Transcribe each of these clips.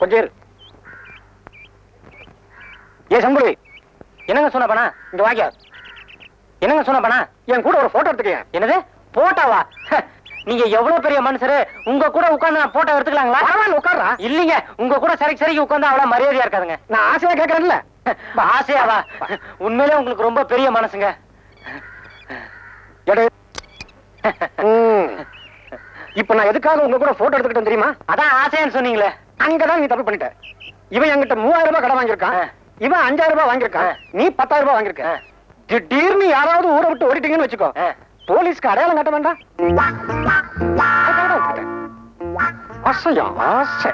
கொஞ்சம் இரு. ஏ சங்குடி என்னங்க சொன்ன பண்ணா இங்க வாங்க. என்னங்க சொன்ன பண்ணா என் கூட ஒரு போட்டோ எடுத்துக்கங்க. என்னது? போட்டோவா நீங்க எவ்வளவு பெரிய மனுஷரு? உங்க கூட உட்கார்ந்து நான் போட்டோ எடுத்துக்கலாங்களா? பரவாயில்ல உட்கார்றா. இல்லீங்க உங்க கூட சரி சரிக்கு உட்கார்ந்து அவ்வளவு மரியாதையா இருக்காதுங்க. நான் ஆசையா கேக்குறேன்ல. ஆசையாவா? உண்மையிலே உங்களுக்கு ரொம்ப பெரிய மனசுங்க. இப்ப நான் எதுக்காக உங்க கூட போட்டோ எடுத்துக்கிட்டேன் தெரியுமா? அதான் ஆசையான்னு சொன்னீங்களே. அங்கதான் நீ தப்பு பண்ணிட்ட. இவன் என்கிட்ட மூவாயிரம் ரூபாய் கடன் வாங்கியிருக்கான். இவன் அஞ்சாயிரம் ரூபாய் வாங்கியிருக்கான். நீ பத்தாயிரம் ரூபாய் வாங்கியிருக்க. திடீர்னு யாராவது ஊரை விட்டு ஓடிட்டீங்கன்னு வச்சுக்கோ. போலீஸ்க்கு அடையாளம் காட்ட வேண்டாம். அதுக்காக ஆசை.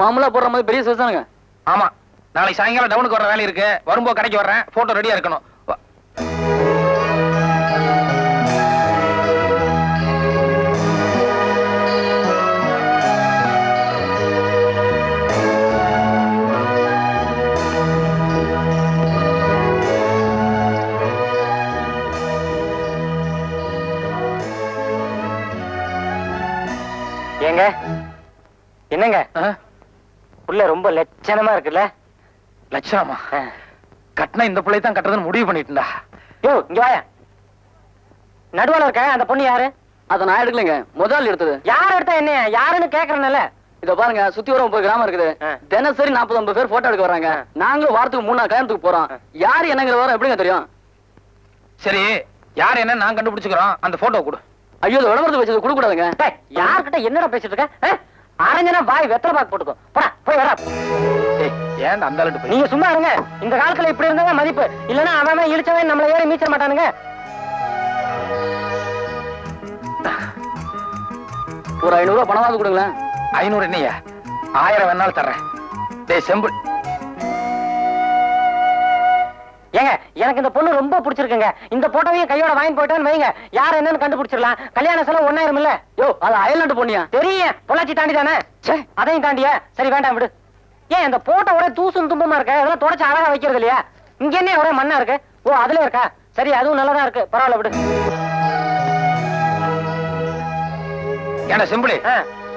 மாமூலா போடுற மாதிரி பெரிய சைஸ் தானுங்க. ஆமா. நாளைக்கு சாயங்காலம் டவுனுக்கு வர வேலை இருக்கு. வரும்போது கடைக்கு வர்றேன். போட்டோ ரெடியா இருக்கணும். ஏங்க? என்னங்க? உள்ள ரொம்ப லட்சணமா இருக்குல்ல? லட்சணமா? கட்டினா இந்த பிள்ளை தான் கட்டுறதுன்னு முடிவு பண்ணிட்டுண்டா யோ இங்க வாயா. நடுவுல இருக்க அந்த பொண்ணு யாரு? அதை நான் எடுக்கலைங்க. முதல் எடுத்தது. யார் எடுத்தா என்ன? யாருன்னு கேக்குறேன்ல. இத பாருங்க சுத்தி வர முப்பது கிராமம் இருக்குது. தினசரி நாற்பது ஐம்பது பேர் போட்டோ எடுக்க வராங்க. நாங்களும் வாரத்துக்கு மூணு நாள் கல்யாணத்துக்கு போறோம். யாரு என்னங்கிற வர எப்படிங்க தெரியும்? சரி யார் என்ன நான் கண்டுபிடிச்சுக்கிறோம். அந்த போட்டோ கொடு. ஐயோ இது விளம்பரத்துக்கு வச்சது கொடுக்க கூடாதுங்க டேய், யார்கிட்ட என்னடா பேசிட்டு இருக்க? அரஞ்சனா வாய் வெத்தலை பாக்கு போட்டுக்கோ. போடா போய் வரா. ஏன்டா அந்த நீங்க சும்மா இருங்க. இந்த காலத்துல இப்படி இருந்தா மதிப்பு. இல்லன்னா அவன் அவன் இழிச்சவன் நம்மள ஏறி மீச்ச மாட்டானுங்க. ஒரு ஐநூறு ரூபாய் பணமாவது கொடுங்களேன். ஐநூறு என்னையா? ஆயிரம் வேணாலும் தர்றேன். டேய் செம்பு. ஏங்க எனக்கு இந்த பொண்ணு ரொம்ப பிடிச்சிருக்குங்க. இந்த போட்டோவையும் கையோட வாங்கி போயிட்டேன்னு வைங்க. யார் என்னன்னு கண்டுபிடிச்சிடலாம். கல்யாண செலவு ஒன்னாயிரம் இல்ல. யோ அது அயல்நாட்டு பொண்ணியா? தெரியும். பொள்ளாச்சி தாண்டி தானே அதையும் தாண்டியா? சரி வேண்டாம் விடு. ஏன் இந்த போட்டோ ஒரே தூசும் தும்புமா இருக்க? அதெல்லாம் தொடச்சு அழகா வைக்கிறது இல்லையா? இங்க என்ன ஒரே மண்ணா இருக்கு? ஓ அதுல இருக்கா? சரி அதுவும் நல்லதா இருக்கு. பரவாயில்ல விடு. ஏன்டா செம்புலி? ஆ,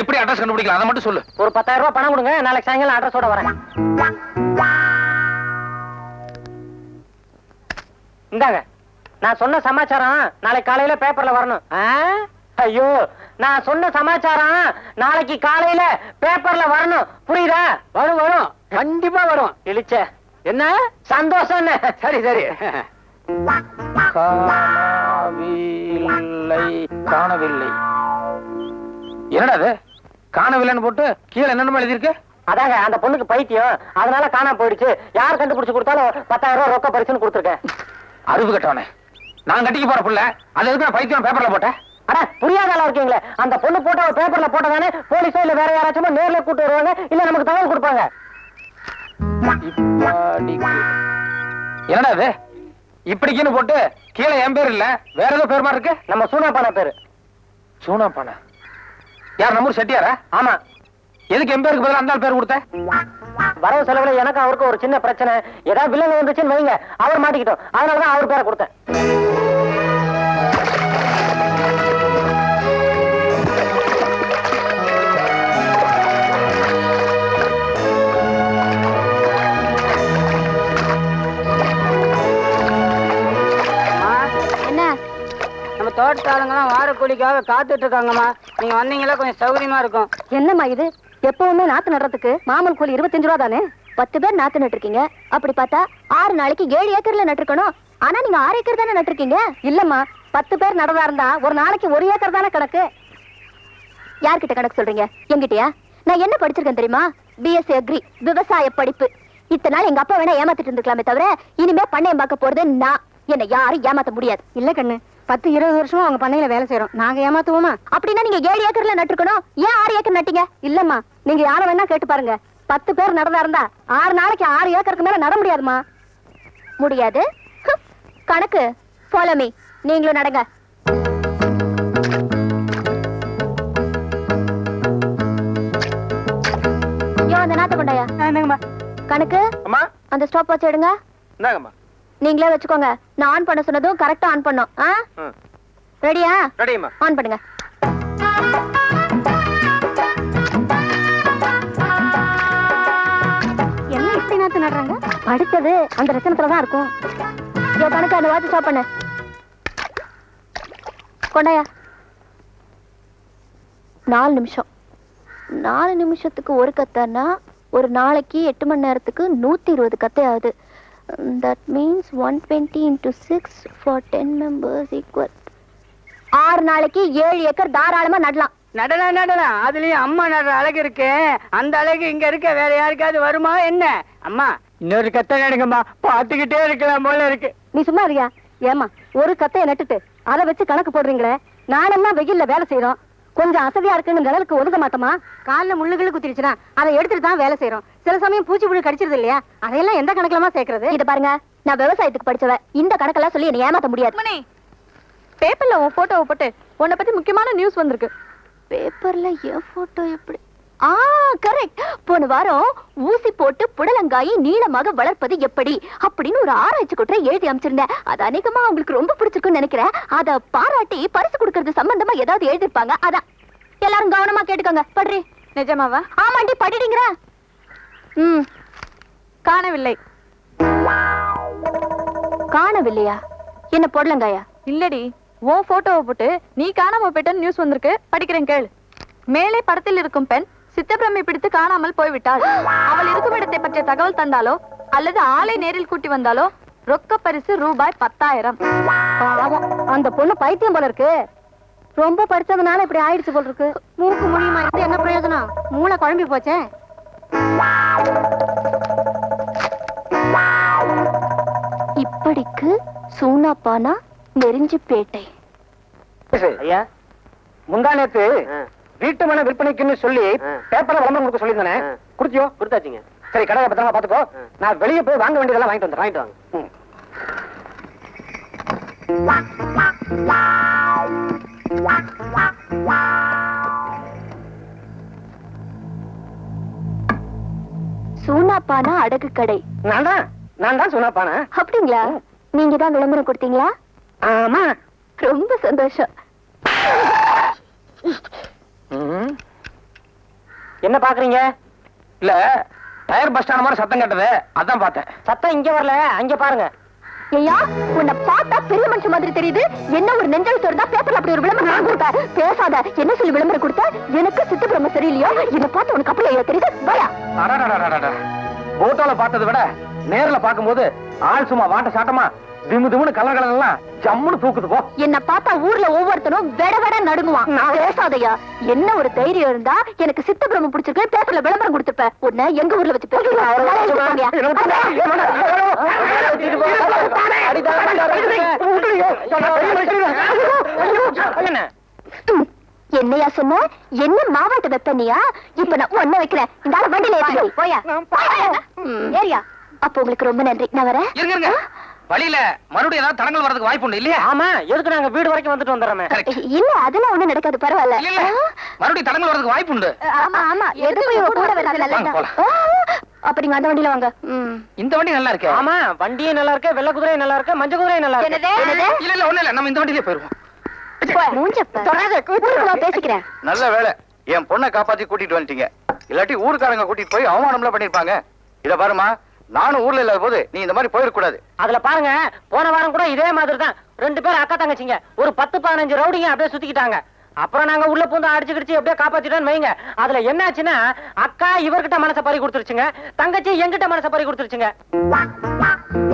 எப்படி அட்ரஸ் கண்டுபிடிக்கலாம்? அதை மட்டும் சொல்லு. ஒரு பத்தாயிரம் ரூபாய் பணம் கொடுங்க நாளைக்கு சாயங்காலம் அட்ரஸோட வரேன். இந்தாங்க நான் சொன்ன சமாச்சாரம் நாளைக்கு காலையில பேப்பர்ல வரணும். ஐயோ நான் சொன்ன சமாச்சாரம் நாளைக்கு காலையில பேப்பர்ல வரணும். புரியுதா? வரும் வரும். கண்டிப்பா வரும். இழிச்ச. என்ன? சந்தோஷம் சரி சரி. காணவில்லை காணவில்லை. என்னடா அது? காணவில்லைன்னு போட்டு கீழே என்னென்ன எழுதியிருக்கு? அதாங்க அந்த பொண்ணுக்கு பைத்தியம். அதனால காணாம போயிடுச்சு. யார் கண்டுபிடிச்சு கொடுத்தாலும் பத்தாயிரம் ரூபாய் ரொக்க பரிசுன்னு கொடுத்துருக்கேன். அறிவு கட்டவனே. நான் கட்டிக்க போற புள்ள. அது எதுக்கு நான் பைத்தியம் பேப்பர்ல போட்டேன்? அட புரியாத ஆளா இருக்கீங்களே. அந்த பொண்ணு போட்டோ பேப்பர்ல போட்டதானே? போலீஸோ இல்ல வேற யாராச்சும் நேர்ல கூட்டு வருவாங்க? இல்ல நமக்கு தகவல் கொடுப்பாங்க. என்னடா இது? இப்படிக்குன்னு போட்டு கீழே என் பேர் இல்ல வேற ஏதோ பேர் மாதிரி இருக்கு? நம்ம சூனாப்பான பேரு. சூனா பானா யார் நம்மூர் செட்டியாரா? ஆமா. எதுக்கு என் பேருக்கு பதிலாக அந்த பேர் கொடுத்த? வரவு செலவுல எனக்கு அவருக்கு ஒரு சின்ன பிரச்சனை. ஏதாவது வில்லன் வந்துச்சுன்னு வைங்க. அவர் மாட்டிக்கிட்டோம். அதனாலதான் அவர் பேரை கொடுத்தேன். தோட்டத்தாளுங்கெல்லாம் வார வாரக்கூலிக்காக காத்துட்டு இருக்காங்கம்மா. நீங்க வந்தீங்களா கொஞ்சம் சௌகரியமா இருக்கும். என்னம்மா இது? எப்பவுமே நாத்து நடுறதுக்கு மாமூல் கூலி இருபத்தஞ்சு ரூபா தானே? பத்து பேர் நாத்து நட்டுருக்கீங்க. அப்படி பார்த்தா ஆறு நாளைக்கு ஏழு ஏக்கர்ல நட்டுருக்கணும். ஆனா நீங்க ஆறு ஏக்கர் தானே நட்டுருக்கீங்க? இல்லம்மா பத்து பேர் நடதா இருந்தா ஒரு நாளைக்கு ஒரு ஏக்கர் தானே கணக்கு? யார்கிட்ட கணக்கு சொல்றீங்க? என்கிட்டயா நான் என்ன படிச்சிருக்கேன் தெரியுமா? பிஎஸ்சி அக்ரி விவசாய படிப்பு. இத்தனை நாள் எங்க அப்பா வேணா ஏமாத்திட்டு இருந்துக்கலாமே தவிர இனிமே பண்ணையம் பார்க்க போறது நான். என்ன யாரும் ஏமாத்த முடியாது. இல்ல கண்ணு பத்து இருபது வருஷமா அவங்க பண்ணையில வேலை செய்யறோம் நாங்க ஏமாத்துவோமா? அப்படின்னா நீங்க ஏழு ஏக்கர்ல நட்டுருக்கணும். ஏன் ஆறு ஏக்கர் நட்டீங்க? இல்லம்மா நீங்க யார வேணா கேட்டு பாருங்க. பத்து பேர் நடந்தா இருந்தா ஆறு நாளைக்கு ஆறு ஏக்கருக்கு மேல நட முடியாதுமா முடியாது? கணக்கு. ஃபாலோ மீ நீங்களும் நடங்க. அந்த நாத்த கொண்டாயா? கணக்கு? அம்மா? அந்த ஸ்டாப் வாட்ச் எடுங்க. நீங்களே வச்சுக்கோங்க. நான் ஆன் பண்ண சொன்னதும் கரெக்டா ஆன் பண்ணோம். ஆ? ரெடியா ஆன் பண்ணுங்க. என்ன இப்படி நாத்து நடுறாங்க? அடுத்தது அந்த ரசனத்துல தான் இருக்கும். என் கணக்கு அந்த வாட்ச் ஸ்டாப் பண்ணு. கொண்டாயா? நாலு நிமிஷம். நாலு நிமிஷத்துக்கு ஒரு கத்தைன்னா ஒரு நாளைக்கு எட்டு மணி நேரத்துக்கு நூற்றி இருபது கத்தை ஆகுது. That means one twenty into six for ten members equal ஆறு நாளைக்கு ஏழு ஏக்கர் தாராளமா நடலாம். நடலாம் நடலாம். அதுலயும் அம்மா நடுற அழகு இருக்கு. அந்த அழகு இங்க இருக்க வேற யாருக்காவது வருமா என்ன? அம்மா இன்னொரு கத்தை நடுங்கம்மா. பாத்துக்கிட்டே இருக்கலாம் போல இருக்கு. நீ சும்மா இருக்கியா? ஏமா ஒரு கத்தையை நட்டுட்டு அதை வச்சு கணக்கு போடுறீங்களே? நானெல்லாம் வெயில்ல வேலை செய்யறோம் கொஞ்சம் அசதியா இருக்குன்னு நிழலுக்கு ஒதுக்க மாட்டோமா? காலில் முள்ளுகள் குத்திருச்சுன்னா அதை எடுத்துட்டு தான் வேலை செய்யறோம் சில சமயம் பூச்சி புழு கடிச்சிருது இல்லையா? அதையெல்லாம் எந்த கணக்குலமா சேர்க்கறது? இத பாருங்க நான் விவசாயத்துக்கு படிச்சவ. இந்த கணக்கெல்லாம் சொல்லி என்னை ஏமாத்த முடியாது. பேப்பர்ல உன் போட்டோவை போட்டு உன்னை பத்தி முக்கியமான நியூஸ் வந்திருக்கு. பேப்பர்ல என் போட்டோ எப்படி? ஆ கரெக்ட் போன வாரம் ஊசி போட்டு புடலங்காயை நீளமாக வளர்ப்பது எப்படி அப்படின்னு ஒரு ஆராய்ச்சி குற்றை எழுதி அமைச்சிருந்தேன். அது அநேகமா உங்களுக்கு ரொம்ப பிடிச்சிருக்குன்னு நினைக்கிறேன். அத பாராட்டி பரிசு கொடுக்கறது சம்பந்தமா ஏதாவது எழுதிருப்பாங்க அதான். எல்லாரும் கவனமா கேட்டுக்கோங்க. படுறி. நிஜமாவா? ஆமாண்டி படிடுங்கிற ம். காணவில்லை. காணவில்லையா? என்ன பொடலங்காயா? இல்லடி. உன் போட்டோவை போட்டு நீ காணாம போயிட்ட நியூஸ் வந்திருக்கு. படிக்கிறேன் கேளு. மேலே படத்தில் இருக்கும் பெண் சித்தப்பிரமை பிடித்து காணாமல் போய்விட்டாள் அவள் இருக்கும் இடத்தை பற்றிய தகவல் தந்தாலோ அல்லது ஆளை நேரில் கூட்டி வந்தாலோ ரொக்க பரிசு ரூபாய் பத்தாயிரம். அந்த பொண்ணு பைத்தியம் போல இருக்கு. ரொம்ப படிச்சதுனால இப்படி ஆயிடுச்சு போல இருக்கு. மூக்கு முடியுமா இருந்து என்ன பிரயோஜனம்? மூளை குழம்பி போச்சே. இப்படிக்கு சூனாப்பானா நெறிஞ்சிப்பேட்டை ஐயா முந்தா நேத்து வீட்டு மன விற்பனைக்குன்னு சொல்லி பேப்பர்ல விளம்பரம் கொடுக்க சொல்லியிருந்தானே. குடுத்தியோ? கொடுத்தாச்சுங்க. சரி கடையை பத்திரமா பாத்துக்கோ நான் வெளியே போய் வாங்க வேண்டியதெல்லாம் வாங்கிட்டு வந்துடுறேன். வாங்கிட்டு வாங்க. சூனாப்பானா அடகு கடை? நான் தான் நான் தான் சொன்னாப்பானே அப்படிங்களா? நீங்க தான் விளம்பரம் கொடுத்தீங்களா? ஆமா. ரொம்ப சந்தோஷம். என்ன பாக்குறீங்க? இல்ல டயர் பஸ் ஸ்டாண்ட் மாதிரி சத்தம் கேட்டது. அதான் பார்த்தேன். சத்தம் இங்க வரல அங்க பாருங்க. ஐயா உன்னை பார்த்தா பெரிய மனுஷன் மாதிரி தெரியுது. என்ன ஒரு நெஞ்சல் இருந்தா பேப்பர்ல அப்படி ஒரு விளம்பரம் நான் கொடுத்த பேசாத என்ன சொல்லி விளம்பரம் கொடுத்த? எனக்கு சித்து பிரம்ம சரியில்லையோ? இதை பார்த்து உனக்கு அப்படி ஐயா தெரியுது? பயா. போட்டோல பார்த்ததை விட நேர்ல பார்க்கும்போது ஆள் சும்மா வாட்ட சாட்டமா? திமு திமுன்னு கலர் கலர் எல்லாம் ஜம்முன்னு தூக்குது போ என்ன பார்த்தா ஊர்ல ஒவ்வொருத்தனும் வெட வெட நடுங்குவான் நான் பேசாதயா என்ன ஒரு தைரியம் இருந்தா எனக்கு சித்த பிரம்ம பிடிச்சிருக்கு பேப்பர்ல விளம்பரம் கொடுத்துப்ப உன்ன எங்க ஊர்ல வச்சு என்னையா சொன்ன என்ன மாவாட்ட வெப்பனியா இப்ப நான் ஒன்ன வைக்கிறேன் இந்த ஆள வண்டியில ஏறியா அப்ப உங்களுக்கு ரொம்ப நன்றி நான் வரேன் வழியில மறுபடியும் ஏதாவது தடங்கள் வரதுக்கு வாய்ப்பு உண்டு இல்லையா? ஆமா எதுக்கு நாங்க வீடு வரைக்கும் வந்துட்டு வந்துடுறோமே? Correct. இல்ல அதெல்லாம் ஒண்ணும் நடக்காது பரவாயில்ல. இல்ல மறுபடியும் தடங்கள் வரதுக்கு வாய்ப்பு உண்டு. ஆமா ஆமா. எதுக்கு இவ கூட. ஆ, அப்ப நீங்க அந்த வண்டியில வாங்க. ம். இந்த வண்டி நல்லா இருக்கு. ஆமா வண்டியும் நல்லா இருக்கு வெள்ளை குதிரையும் நல்லா இருக்கு மஞ்சள் குதிரையும் நல்லா இருக்கு? இல்ல இல்ல ஒண்ணு இல்ல. நம்ம இந்த வண்டியிலே போயிருவோம். பேசிக்கிறேன். நல்ல வேலை. என் பொண்ணை காப்பாத்தி கூட்டிட்டு வந்துட்டீங்க. இல்லாட்டி ஊருக்காரங்க கூட்டிட்டு போய் அவமானம்லாம் பண்ணிருப்பாங்க. இத பாருமா நானும் ஊர்ல இல்லாத போது நீ இந்த மாதிரி போயிடக் கூடாது. அதுல பாருங்க போன வாரம் கூட இதே மாதிரி தான் ரெண்டு பேரும் அக்கா தங்கச்சிங்க. ஒரு பத்து பதினஞ்சு ரவுடிங்க அப்படியே சுத்திக்கிட்டாங்க. அப்புறம் நாங்க உள்ள பூந்து அடிச்சு கிடிச்சு அப்படியே காப்பாத்திட்டோம்னு வைங்க. அதுல என்னாச்சுன்னா அக்கா இவர்கிட்ட மனசை பறி கொடுத்துருச்சுங்க. தங்கச்சி எங்கிட்ட மனசை பறி கொடுத்துருச்சுங்க.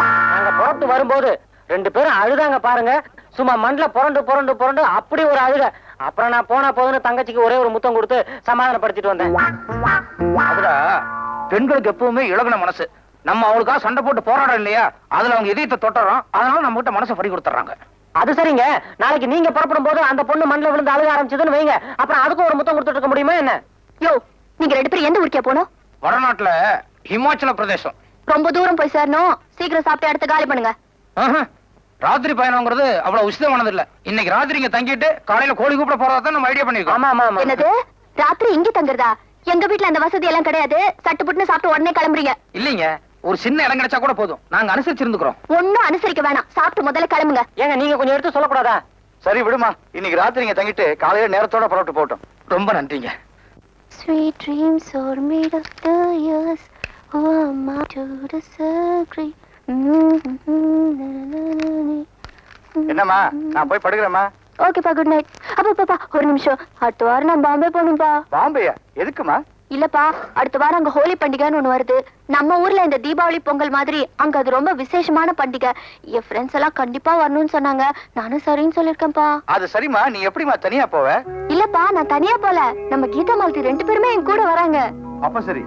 நாங்க புறப்பட்டு வரும்போது ரெண்டு பேரும் அழுதாங்க பாருங்க. சும்மா மண்ணுல புரண்டு புரண்டு புரண்டு அப்படி ஒரு அழுக. அப்புறம் நான் போனா போதுன்னு தங்கச்சிக்கு ஒரே ஒரு முத்தம் கொடுத்து சமாதானப்படுத்திட்டு வந்தேன். அதுடா பெண்களுக்கு எப்பவுமே இழகுன மனசு. நம்ம அவளுக்காக சண்டை போட்டு போராடம் இல்லையா? அதுல அவங்க இதயத்தை தொட்டுறோம். அதனால நம்ம கிட்ட மனசை பறி கொடுத்துறாங்க அது சரிங்க. நாளைக்கு நீங்க புறப்படும் போது அந்த பொண்ணு மண்ணுல விழுந்து அழுக ஆரம்பிச்சதுன்னு வைங்க. அப்புறம் அதுக்கும் ஒரு முத்தம் கொடுத்துட்டு இருக்க முடியுமா என்ன? யோ நீங்க ரெண்டு பேரும் எந்த ஊருக்கே போகணும் வடநாட்டுல ஹிமாச்சல பிரதேசம். ரொம்ப தூரம் போய் சேரணும். சீக்கிரம் சாப்பிட்டு அடுத்து காலி பண்ணுங்க. ஆஹா. ராத்திரி பயணம்ங்கிறது அவ்வளவு உசிதமானது இல்ல இன்னைக்கு ராத்திரி இங்க தங்கிட்டு காலையில கோழி கூப்பிட போறதா நம்ம ஐடியா பண்ணிருக்கோம் ஆமா ஆமா என்னது? ராத்திரி இங்க தங்குறதா? எங்க வீட்ல அந்த வசதி எல்லாம் கிடையாது. சட்டு புட்டுன்னு சாப்பிட்டு உடனே கிளம்புறீங்க. இல்லைங்க. ஒரு சின்ன இடம் கிடைச்சா கூட போதும். நாங்க அனுசரிச்சிருந்துக்கிறோம். ஒண்ணும் அனுசரிக்க வேணாம். சாப்பிட்டு முதல்ல கிளம்புங்க. ஏங்க நீங்க கொஞ்சம் எடுத்து சொல்லக்கூடாதா? சரி விடுமா. இன்னைக்கு ராத்திரி இங்க தங்கிட்டு காலையில நேரத்தோட புறப்பட்டு போட்டோம் ரொம்ப நன்றிங்க. Sweet dreams are made of the years. Who am I to disagree? என்னம்மா? நான் போய் படுக்கிறேம்மா. ஓகேப்பா குட் நைட் அப்பா பாப்பா ஒரு நிமிஷம். அடுத்த வாரம் நான் பாம்பே போகணும்பா. பாம்பேயா? எதுக்குமா இல்லப்பா அடுத்த வாரம் அங்க ஹோலி பண்டிகைன்னு ஒண்ணு வருது. நம்ம ஊர்ல இந்த தீபாவளி பொங்கல் மாதிரி அங்க அது ரொம்ப விசேஷமான பண்டிகை. என் ஃப்ரெண்ட்ஸ் எல்லாம் கண்டிப்பா வரணும்னு சொன்னாங்க. நானும் சரின்னு சொல்லிருக்கேன்ப்பா அது சரிம்மா நீ எப்படிம்மா தனியா போவ? இல்லப்பா நான் தனியா போல. நம்ம கீதா மாலதி ரெண்டு பேருமே என் கூட வராங்க. அப்ப சரி.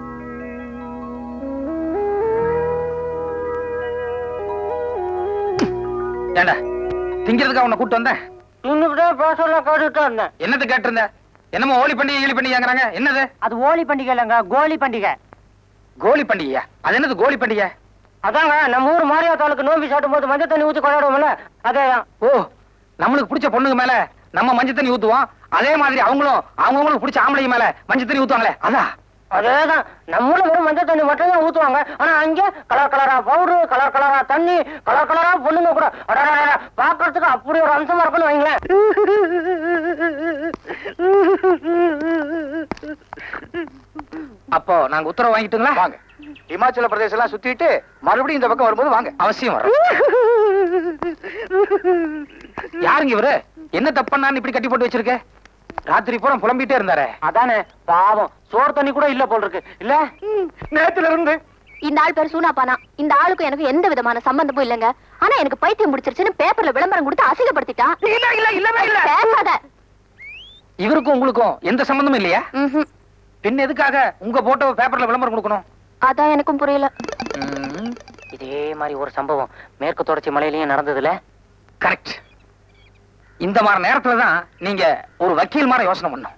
ஏண்டா திங்கிறதுக்கு உன்னை கூட்டு வந்தேன்? இன்னுக்கிட்டே பேசல கேட்டுட்டு இருந்தேன் என்னது கேட்டிருந்த? என்னமோ ஓலி பண்டிகை ஈழி பண்டிகைங்கிறாங்க என்னது? அது ஓலி பண்டிகை இல்லைங்க கோலி பண்டிகை. கோலி பண்டிகையா? அது என்னது கோலி பண்டிகை? அதாங்க நம்ம ஊர் மாரியாத்தாளுக்கு நோம்பி சாட்டும் போது மஞ்சள் தண்ணி ஊத்தி கொண்டாடுவோம்ல அதேதான் ஓ நம்மளுக்கு பிடிச்ச பொண்ணுங்க மேல நம்ம மஞ்சள் தண்ணி ஊத்துவோம். அதே மாதிரி அவங்களும் அவங்கவுங்களுக்கு பிடிச்ச ஆம்பளைங்க மேல மஞ்சள் தண்ணி ஊத்துவாங்களே அதான் அதேதான். நம்மளும் வெறும் மஞ்சள் தண்ணி மட்டும் தான் ஊத்துவாங்க. ஆனா அங்க கலர் கலரா பவுடர் கலர் கலரா தண்ணி கலர் கலரா பொண்ணுங்க கூட. பாக்குறதுக்கு அப்படி ஒரு அம்சமா இருக்குன்னு வைங்களேன். அப்போ நாங்க உத்தரவு வாங்கிட்டுங்களா? வாங்க. இமாச்சல பிரதேசம் எல்லாம் சுத்திட்டு மறுபடியும் இந்த பக்கம் வரும்போது வாங்க. அவசியம் வரும். யாருங்க இவரு? என்ன தப்பண்ணான்னு இப்படி கட்டி போட்டு வச்சிருக்க? ராத்திரி பூரா புலம்பிட்டே இருந்தாரே. அதானே பாவம். சோறு தண்ணி கூட இல்ல போல் இருக்கு. இல்ல? நேத்துல இருந்து இந்த ஆள் பேர் சூனாப்பானா? இந்த ஆளுக்கும் எனக்கு எந்த விதமான சம்பந்தமும் இல்லைங்க. ஆனா எனக்கு பைத்தியம் முடிச்சிருச்சுன்னு பேப்பர்ல விளம்பரம் கொடுத்து அசிங்கப்படுத்திட்டான். இல்ல இல்ல இல்லவே இல்ல. பேசாத. இவருக்கும் உங்களுக்கும் எந்த சம்பந்தமும் இல்லையா. பின் எதுக்காக உங்க போட்டோ பேப்பர்ல விளம்பரம் கொடுக்கணும்? அதான் எனக்கும் புரியல. இதே மாதிரி ஒரு சம்பவம் மேற்கு தொடர்ச்சி மலையிலயும் நடந்ததுல? கரெக்ட் இந்த மாதிரி நேரத்துல தான் நீங்க ஒரு வக்கீல் மாதிரி யோசனை பண்ணும்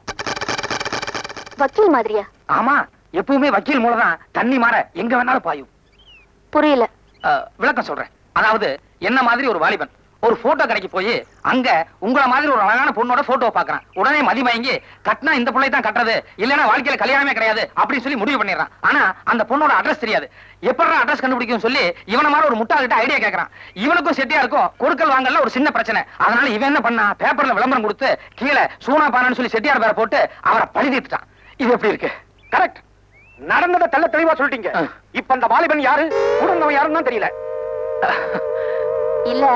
வக்கீல் மாதிரியா? ஆமா எப்பவுமே வக்கீல் மூலம் தான் தண்ணி மாற எங்க வேணாலும் பாயும். புரியல. விளக்கம் சொல்றேன். அதாவது என்ன மாதிரி ஒரு வாலிபன்? ஒரு போட்டோ கடைக்கு போய் அங்க உங்கள மாதிரி ஒரு அழகான பொண்ணோட போட்டோ பாக்குறான் உடனே மதிமயங்கி கட்டினா இந்த பிள்ளை தான் கட்டுறது? இல்லைன்னா வாழ்க்கையில கல்யாணமே கிடையாது அப்படின்னு சொல்லி முடிவு பண்ணிடுறான். ஆனா அந்த பொண்ணோட அட்ரஸ் தெரியாது. எப்படி அட்ரஸ் கண்டுபிடிக்கும் சொல்லி இவன மாதிரி ஒரு முட்டாள்கிட்ட ஐடியா கேக்குறான் இவனுக்கும் செட்டியா இருக்கும் கொடுக்கல் வாங்கல ஒரு சின்ன பிரச்சனை. அதனால இவன் என்ன பண்ணா பேப்பர்ல விளம்பரம் கொடுத்து கீழே சூனா பானான்னு சொல்லி செட்டியார் பேரை போட்டு அவரை பழி தீர்த்துட்டான் இது எப்படி இருக்கு? கரெக்ட் நடந்ததை தெள்ள தெளிவா சொல்லிட்டீங்க. இப்ப அந்த வாலிபன் யாரு? உடனவன் யாருன்னு தான் தெரியல. இல்ல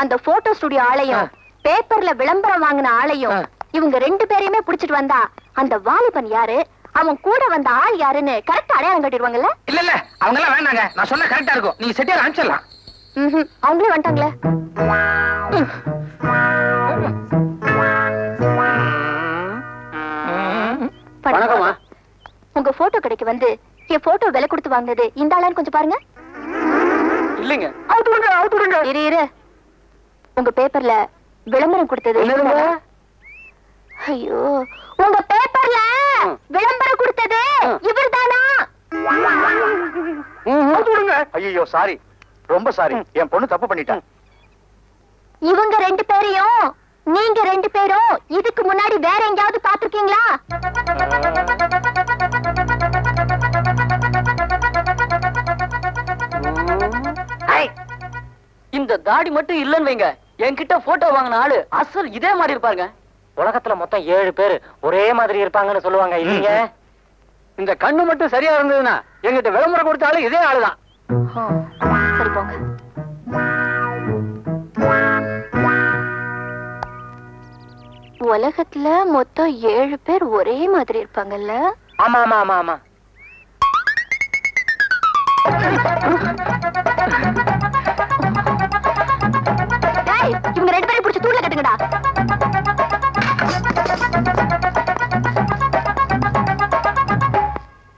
அந்த போட்டோ ஸ்டுடியோ ஆளையும் பேப்பர்ல விளம்பரம் வாங்கின ஆளையும். இவங்க ரெண்டு பேரையுமே புடிச்சிட்டு வந்தா அந்த வாலிபன் யாரு? அவன் கூட வந்த ஆள் யாருன்னு கரெக்டா அடையாளம் கட்டிடுவாங்கல்ல? இல்ல இல்ல. அவங்க எல்லாம் வேண்டாங்க. நான் சொன்ன கரெக்டா இருக்கும். நீங்க செட்டியார் அனுப்பிச்சிடலாம். அவங்களே வந்துட்டாங்களே. போட்டோ கடைக்கு வந்து என் போட்டோ விலை கொடுத்து வாங்கினது இந்த ஆளான்னு கொஞ்சம் பாருங்க. இல்லைங்க. இரு இரு. உங்க பேப்பர்ல விளம்பரம் கொடுத்தது? ஐயோ உங்க பேப்பர்ல விளம்பரம் கொடுத்தது இவர்தானா ஐயோ சாரி ரொம்ப சாரி என் பொண்ணு தப்பு பண்ணிட்டா. இவங்க ரெண்டு பேரையும் நீங்க ரெண்டு பேரும் இதுக்கு முன்னாடி வேற எங்கேயாவது பாத்திருக்கீங்களா இந்த தாடி மட்டும் இல்லன்னு வைங்க. என்கிட்ட போட்டோ வாங்கின ஆளு அசல் இதே மாதிரி இருப்பாருங்க. உலகத்துல மொத்தம் ஏழு பேர் ஒரே மாதிரி இருப்பாங்கன்னு சொல்லுவாங்க இல்லைங்க? இந்த கண்ணு மட்டும் சரியா இருந்ததுன்னா எங்கிட்ட விளம்பரம் கொடுத்த ஆளு இதே ஆளுதான். சரி போங்க. உலகத்துல மொத்தம் ஏழு பேர் ஒரே மாதிரி இருப்பாங்கல்ல? ஆமா ஆமா ஆமா ஆமா. இவங்க ரெண்டு பேரும் பிடிச்சி தூண்ல கட்டுங்கடா.